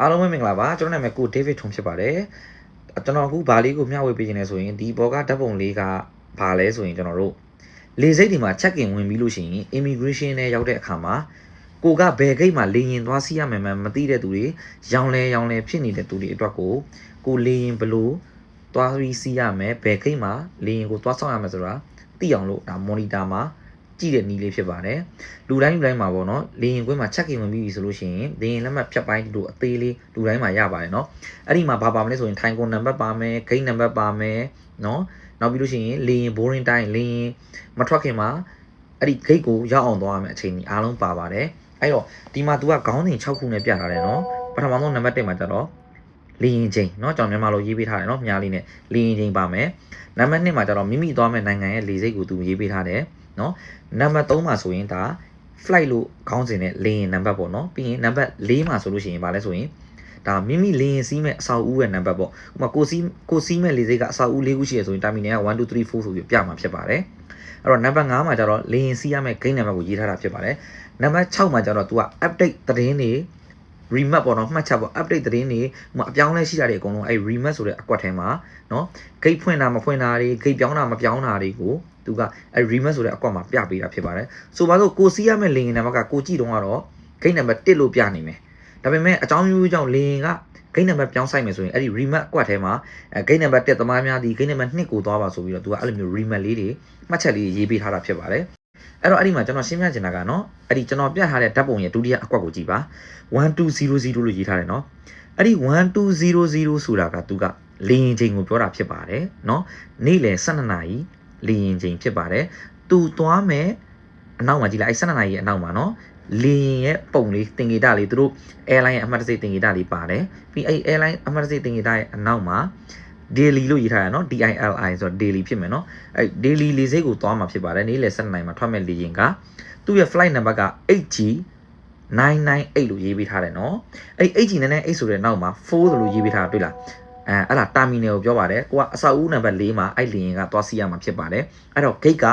အားလုံးပဲမင်္ဂလာပါကျွန်တော်နာမည်ကို David ထုံဖြစ်ပါတယ်ကျွန်တော်အခုဘာလေးကိုမျှဝေပေးခြင်းလဲဆိုရင်ဒီဘောကဓာတ်ပုံလေးကဘာလဲဆိုရင်ကျွန်တော်တို့လေစိတ်ဒီမှာ check in ဝင်ပြီးလို့ရှိရင် immigration နဲ့ရောက်တဲ့အခါမှာကိုကဘယ်ဂိတ်မှာလေရင်သွားစီးရမယ်မှမသိတဲ့သူတွေရောင်လဲရောင်လဲဖြစ်နေတဲ့သူတွေအတွက်ကိုကိုလေရင်ဘလို့သွားပြီးစီးရမယ်ဘယ်ဂိတ်မှာလေရင်ကိုသွားဆောင်ရမယ်ဆိုတာသိအောင်လို့ဒါ monitor မှာ ကြည့်တဲ့နည်းလေးဖြစ်ပါတယ်လူတိုင်းလူတိုင်းမှာပေါ့နော်လေရင်ကွင်းမှာ check in ဝင်ပြီးပြီဆိုလို့ရှိရင်လေရင်လက်မှတ်ဖြတ်ပိုင်းလို့အသေးလေးလူတိုင်းမှာရပါတယ်နော်အဲ့ဒီမှာဘာပါမလဲဆိုရင်ထိုင်ကုန်နံပါတ်ပါမယ်ဂိတ်နံပါတ်ပါမယ်နော်နောက်ပြီးလို့ရှိရင်လေရင် boring time လေရင်မထွက်ခင်မှာအဲ့ဒီဂိတ်ကိုရောက်အောင်သွားရမယ်အချိန်ကြီးအားလုံးပါပါတယ်အဲ့တော့ဒီမှာ तू ကခေါင်းစဉ်6ခုနဲ့ပြထားတယ်နော်ပထမဆုံးနံပါတ်1မှာကျတော့လေရင်ချိန်เนาะကျွန်တော်မြန်မာလိုရေးပေးထားတယ်เนาะမြားလေးနဲ့လေရင်ချိန်ပါမယ်နံပါတ်2မှာကျတော့မိမိသွားမဲ့နိုင်ငံရဲ့လေစိတ်ကို तू ရေးပေးထားတယ် เนาะနံပါတ်3မှာဆိုရင်ဒါ flight လို့ခေါင်းစဉ်နဲ့လေရင်နံပါတ်ပေါ့နော်ပြီးရင်နံပါတ်4မှာဆိုလို့ရှိရင်ဗာလဲဆိုရင်ဒါမိမိလေရင်စီးမဲ့အဆောက်အဦရဲ့နံပါတ်ပေါ့ဥပမာကိုစီးကိုစီးမဲ့လေစိတ်ကအဆောက်အဦ၄ခုရှိရဆိုရင်တာမီနယ်က1 2 3 4ဆိုပြီးပြမှာဖြစ်ပါတယ်အဲ့တော့နံပါတ်5မှာကျတော့လေရင်စီးရမဲ့ဂိမ်းနံပါတ်ကိုရေးထားတာဖြစ်ပါတယ်နံပါတ်6မှာကျတော့ तू က update သတင်းတွေ remap ပေါ့နော်မှတ်ချက်ပေါ့ update သတင်းတွေဟိုအပြောင်းလဲရှိတာတွေအကုန်လုံးအဲ့ remap ဆိုတဲ့အကွက်ထဲမှာနော်ဂိတ်ဖွင့်တာမဖွင့်တာတွေဂိတ်ပြောင်းတာမပြောင်းတာတွေကို သူကအဲ remix ဆိုတဲ့အကွက်မှာပြပေးတာဖြစ်ပါတယ်ဆိုပါတော့ကိုစီးရမယ့်လင်နံပါတ်ကကိုကြည့်တော့ကတော့ဂိတ်နံပါတ်1လို့ပြနေမယ်ဒါပေမဲ့အကြောင်းမျိုးကြောင့်လင်ကဂိတ်နံပါတ်ပြောင်းဆိုင်မယ်ဆိုရင်အဲ့ဒီ remix အကွက်ထဲမှာအဲဂိတ်နံပါတ်1သမားများဒီဂိတ်နံပါတ်2ကိုသွားပါဆိုပြီးတော့သူကအဲ့လိုမျိုး remix လေးတွေမှတ်ချက်လေးရေးပေးထားတာဖြစ်ပါတယ်အဲ့တော့အဲ့ဒီမှာကျွန်တော်ရှင်းပြချင်တာကနော်အဲ့ဒီကျွန်တော်ပြထားတဲ့ဓာတ်ပုံရဲ့ဒုတိယအကွက်ကိုကြည့်ပါ1200လို့ရေးထားတယ်နော်အဲ့ဒီ1200ဆိုတာကသူကလင်းချိန်ကိုပြောတာဖြစ်ပါတယ်เนาะနေ့လယ်12နာရီ လေရင်ချိန်ဖြစ်ပါတယ်သူသွားမယ်အနောက်မှာကြည့်လိုက်အဲ12နာရီရဲ့အနောက်မှာနော်လေရင်ရဲ့ပုံလေးတင်ဂေတာလေးသူတို့ airline ရဲ့အမှတ်တရတင်ဂေတာလေးပါတယ်ပြီးအဲ airline အမှတ်တရတင်ဂေတာရဲ့အနောက်မှာ daily လို့ရေးထားရနော် DILI ဆိုတော့ daily ဖြစ်မယ်နော်အဲ daily လေဆိပ်ကိုသွားမှာဖြစ်ပါတယ်နေ့လယ်7နာရီမှာထွက်မဲ့လေရင်ကသူ့ရဲ့ flight number က 8G 998လို့ရေးပေးထားတယ်နော်အဲ့ 8G 998ဆိုတဲ့နောက်မှာ4လို့ရေးပေးထားတာတွေ့လား အဲအဲ့ဒါတာမီနယ်ကိုပြောပါတယ်ကိုကအဆောက်အဦနံပါတ်4မှာအဲ့လီရင်ကသွားစီးရမှာဖြစ်ပါတယ်အဲ့တော့ gate က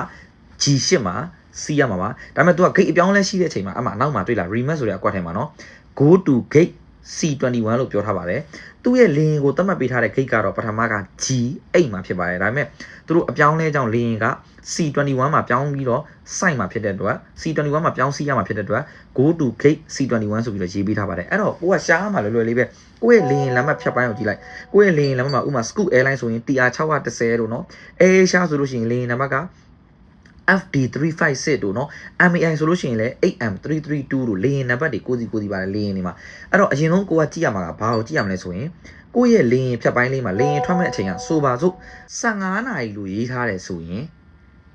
G8 မှာစီးရမှာပါဒါပေမဲ့ तू က gate အပြောင်းလဲရှိတဲ့အချိန်မှာအမှအနောက်မှာတွေ့လား rematch ဆိုတဲ့အကွက်ထဲမှာနော် go to gate C21 လို့ပြောထားပါတယ်သူ့ရဲ့လင်းကိုသတ်မှတ်ပေးထားတဲ့ gate ကတော့ပထမက G8 မှာဖြစ်ပါတယ်ဒါပေမဲ့သူတို့အပြောင်းလဲကြောင့်လင်းက C21 မှာပြောင်းပြီးတော့ site မှာဖြစ်တဲ့အတွက် C21 မှာပြောင်းစီးရမှာဖြစ်တဲ့အတွက် go to gate C21 ဆိုပြီးတော့ရေးပေးထားပါတယ်အဲ့တော့ကိုကရှားမှာလွယ်လွယ်လေးပဲကိုယ့်ရဲ့လင်းလမ်းမဖြတ်ပိုင်းကိုကြည့်လိုက်ကိုယ့်ရဲ့လင်းလမ်းမမှာဥမာ Scoot Airline ဆိုရင် TR610 တို့နော် Asia ဆိုလို့ရှိရင်လင်းနံပါတ်က FD356 တို့เนาะ MAI ဆိုလို့ရှိရင်လည်း AM332 တို့လေရင်နံပါတ်တွေကိုစီကိုစီပါတယ်လေရင်တွေမှာအဲ့တော့အရင်ဆုံးကိုကကြည့်ရမှာကဘာကိုကြည့်ရမလဲဆိုရင်ကိုယ့်ရဲ့လေရင်ဖြတ်ပိုင်းလေးမှာလေရင်ထွက်မဲ့အချိန်ကဆိုပါစို့15နာရီလို့ရေးထားတယ်ဆိုရင်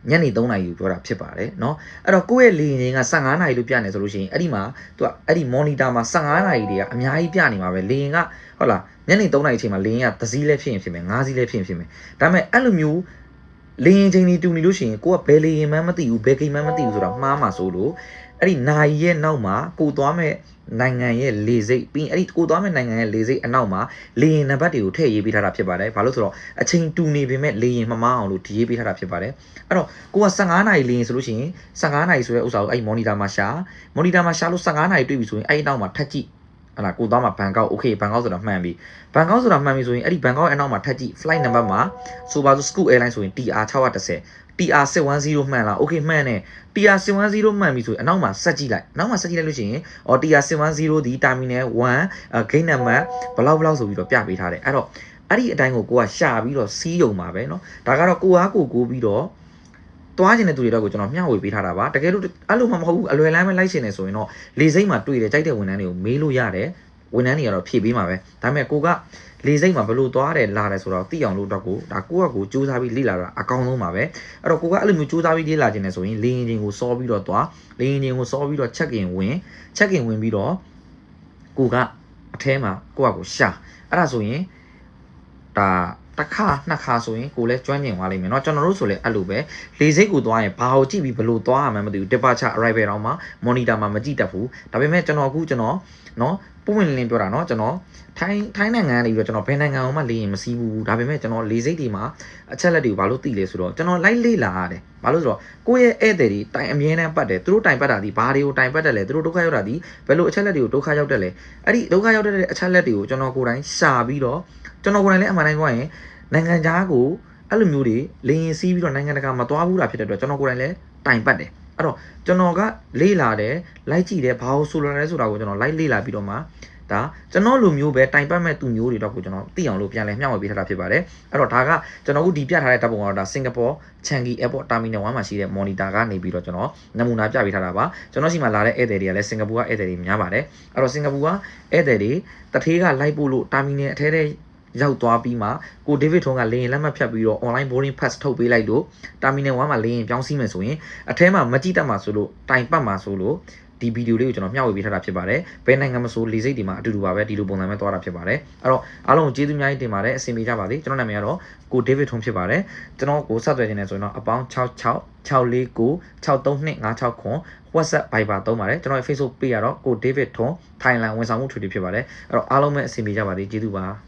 ညနေ3နာရီလို့ပြောတာဖြစ်ပါတယ်เนาะအဲ့တော့ကိုယ့်ရဲ့လေရင်က15နာရီလို့ပြနေဆိုလို့ရှိရင်အဲ့ဒီမှာသူကအဲ့ဒီ monitor မှာ15နာရီတွေကအများကြီးပြနေမှာပဲလေရင်ကဟုတ်လားညနေ3နာရီအချိန်မှာလေရင်ကသစည်းလဲဖြစ်ရင်ဖြစ်မယ်5စီးလဲဖြစ်ရင်ဖြစ်မယ်ဒါပေမဲ့အဲ့လိုမျိုး လေရင်ချိန်ကြီးတူနေလို့ရှိရင်ကိုကဘယ်လေရင်မှမသိဘူးဘယ်ကိမှမသိဘူးဆိုတာမှားမှာဆိုလို့အဲ့ဒီနိုင်ရဲ့နောက်မှာကိုသွားမဲ့နိုင်ငံရဲ့လေစိတ်ပြီးရင်အဲ့ဒီကိုသွားမဲ့နိုင်ငံရဲ့လေစိတ်အနောက်မှာလေရင်နံပါတ်တွေကိုထည့်ရေးပေးထားတာဖြစ်ပါတယ်ဘာလို့ဆိုတော့အချိန်တူနေပေမဲ့လေရင်မမအောင်လို့ဒီရေးပေးထားတာဖြစ်ပါတယ်အဲ့တော့ကိုက15နာရီလေရင်ဆိုလို့ရှိရင်15နာရီဆိုတဲ့ဥစ္စာကိုအဲ့ဒီ monitor မှာရှာ monitor မှာရှာလို့15နာရီတွေ့ပြီဆိုရင်အဲ့ဒီနောက်မှာထပ်ကြည့် ဟလာကိုသွားမှာဘန်ကောက်โอเคဘန်ကောက်ဆိုတာမှန်ပြီဘန်ကောက်ဆိုတာမှန်ပြီဆိုရင်အဲ့ဒီဘန်ကောက်ရဲ့အနောက်မှာထပ်ကြည့် flight number မှာဆိုပါစို့ Scoot Airline ဆိုရင် TR 610 TR 610မှန်လားโอเคမှန်တယ် TR 610မှန်ပြီဆိုရင်အနောက်မှာဆက်ကြည့်လိုက်အနောက်မှာဆက်ကြည့်လိုက်လို့ရှိရင်အော် TR 610ဒီ terminal 1 gate number ဘလောက်ဘလောက်ဆိုပြီးတော့ပြပေးထားတယ်အဲ့တော့အဲ့ဒီအတိုင်းကိုကိုကရှာပြီးတော့စီးယုံပါပဲเนาะဒါကတော့ကိုအားကိုကိုပြီးတော့ သွားခြင်းတဲ့သူတွေတော့ကိုကျွန်တော်မျှဝေပေးထားတာပါတကယ်လို့အဲ့လိုမှမဟုတ်ဘူးအလွယ်လမ်းပဲလိုက်ရှင်နေဆိုရင်တော့လေစိမ့်မှာတွေ့တယ်ကြိုက်တဲ့ဝန်ထမ်းတွေကိုမေးလို့ရတယ်ဝန်ထမ်းတွေကတော့ဖြည့်ပေးမှာပဲဒါပေမဲ့ကိုကလေစိမ့်မှာဘလို့သွားတယ်လာတယ်ဆိုတော့သိအောင်လို့တော့ကိုဒါကိုကကိုစူးစမ်းပြီးလေ့လာတာအကောင်းဆုံးပါပဲအဲ့တော့ကိုကအဲ့လိုမျိုးစူးစမ်းပြီးလေ့လာခြင်းနေဆိုရင်လေရင်ချင်းကိုစောပြီးတော့သွားလေရင်ချင်းကိုစောပြီးတော့ check in ဝင် check in ဝင်ပြီးတော့ကိုကအထဲမှာကိုကကိုရှာအဲ့ဒါဆိုရင်ဒါ တစ်ခါနှစ်ခါဆိုရင်ကိုလည်းကျွမ်းကျင်သွားလိမ့်မယ်เนาะကျွန်တော်တို့ဆိုလည်းအဲ့လိုပဲလေစိတ်ကိုသွားရင်ဘာကိုကြည့်ပြီးဘယ်လိုသွားရမှန်းမသိဘူး departure arrival တော့မှ monitor မှာမကြည့်တတ်ဘူးဒါပေမဲ့ကျွန်တော်အခုကျွန်တော်เนาะပုံဝင်လင်းပြောတာเนาะကျွန်တော်ထိုင်းထိုင်းနိုင်ငံကနေပြီးတော့ကျွန်တော်ဘယ်နိုင်ငံအောင်မှလေရင်မစီးဘူးဒါပေမဲ့ကျွန်တော်လေစိတ်တွေမှာအချက်လက်တွေကိုဘာလို့သိလဲဆိုတော့ကျွန်တော်လိုက်လေ့လာရတယ်ဘာလို့ဆိုတော့ကိုယ့်ရဲ့ဧည့်သည်တွေတိုင်အမြဲတမ်းပတ်တယ်သူတို့တိုင်ပတ်တာဒီဘာတွေကိုတိုင်ပတ်တယ်လဲသူတို့ဒုက္ခရောက်တာဒီဘယ်လိုအချက်လက်တွေကိုဒုက္ခရောက်တယ်လဲအဲ့ဒီဒုက္ခရောက်တဲ့အချက်လက်တွေကိုကျွန်တော်ကိုယ်တိုင်ရှာပြီးတော့ ကျွန်တော်ကိုယ်တိုင်လည်းအမှန်တိုင်းပြောရင်နိုင်ငံခြားကိုအဲ့လိုမျိုးတွေလေရင်စီးပြီးတော့နိုင်ငံတကာမှာသွားဘူးတာဖြစ်တဲ့အတွက်ကျွန်တော်ကိုယ်တိုင်လည်းတိုင်ပတ်တယ်အဲ့တော့ကျွန်တော်ကလေ့လာတယ်လိုက်ကြည့်တယ်ဘာလို့ဆိုလာလဲဆိုတာကိုကျွန်တော်လိုက်လေ့လာပြီးတော့မှဒါကျွန်တော်လူမျိုးပဲတိုင်ပတ်မဲ့သူမျိုးတွေတော့ကိုကျွန်တော်သိအောင်လို့ပြန်လဲမျှဝေပေးထားတာဖြစ်ပါတယ်အဲ့တော့ဒါကကျွန်တော်တို့ဒီပြထားတဲ့တပ်ပုံကတော့ဒါစင်ကာပူချန်ဂီ Airport Terminal 1မှာရှိတဲ့ monitor ကနေပြီးတော့ကျွန်တော်နမူနာပြပေးထားတာပါကျွန်တော်ရှိမှလာတဲ့ဧည့်သည်တွေကလည်းစင်ကာပူကဧည့်သည်တွေများပါတယ်အဲ့တော့စင်ကာပူကဧည့်သည်တွေတထေးကလိုက်ပို့လို့ terminal အထဲထဲ ရောက်သွားပြီးမှကိုဒေးဗစ်ထွန်းကလေရင်လက်မှတ်ဖြတ်ပြီးတော့ online boarding pass ထုတ်ပေးလိုက်လို့ terminal 1မှာလေရင်ပြောင်းစီးမယ်ဆိုရင်အထဲမှာမကြည့်တတ်မှာဆိုလို့တိုင်ပတ်မှာဆိုလို့ဒီဗီဒီယိုလေးကိုကျွန်တော်မျှဝေပေးထားတာဖြစ်ပါတယ်။ဘယ်နိုင်ငံမဆိုလေစိတ်တွေမှာအတူတူပါပဲဒီလိုပုံစံပဲသွားတာဖြစ်ပါတယ်။အဲ့တော့အားလုံးကိုကျေးဇူးအများကြီးတင်ပါတယ်အဆင်ပြေကြပါစေ။ကျွန်တော်နာမည်ကတော့ကိုဒေးဗစ်ထွန်းဖြစ်ပါတယ်။ကျွန်တော်ကိုဆက်သွယ်နေတယ်ဆိုရင်တော့အပေါင်း66 649 63256ခွန် WhatsApp Viber သုံးပါတယ်ကျွန်တော်ရဲ့ Facebook page ကတော့ကို David ထွန်း Thailand ဝန်ဆောင်မှုထွေထွေဖြစ်ပါတယ်အဲ့တော့အားလုံးပဲအဆင်ပြေကြပါစေကျေးဇူးပါ